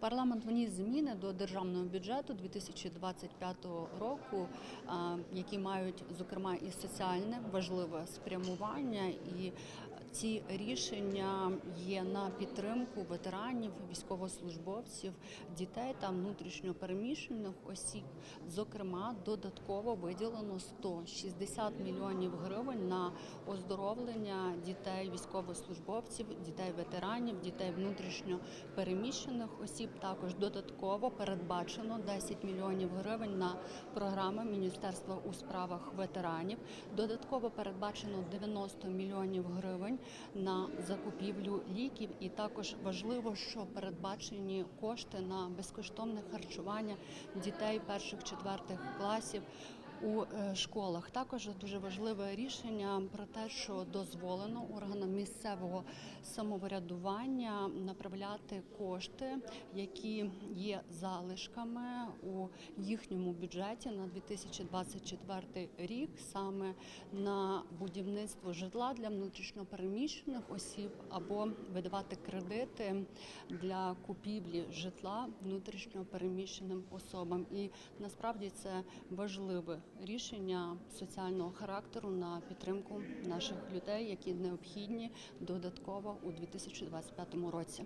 Парламент вніс зміни до державного бюджету 2025 року, які мають зокрема і соціальне важливе спрямування. І ці рішення є на підтримку ветеранів, військовослужбовців, дітей та внутрішньо переміщених осіб. Зокрема, додатково виділено 160 мільйонів гривень на оздоровлення дітей військовослужбовців, дітей ветеранів, дітей внутрішньо переміщених осіб. Також додатково передбачено 10 мільйонів гривень на програми Міністерства у справах ветеранів. Додатково передбачено 90 мільйонів гривень на закупівлю ліків. І також важливо, що передбачені кошти на безкоштовне харчування дітей перших четвертих класів. У е, школах також дуже важливе рішення про те, що дозволено органам місцевого самоврядування направляти кошти, які є залишками у їхньому бюджеті на 2024 рік, саме на будівництво житла для внутрішньопереміщених осіб або видавати кредити для купівлі житла внутрішньопереміщеним особам. І насправді це важливе рішення соціального характеру на підтримку наших людей, які необхідні додатково у 2025 році.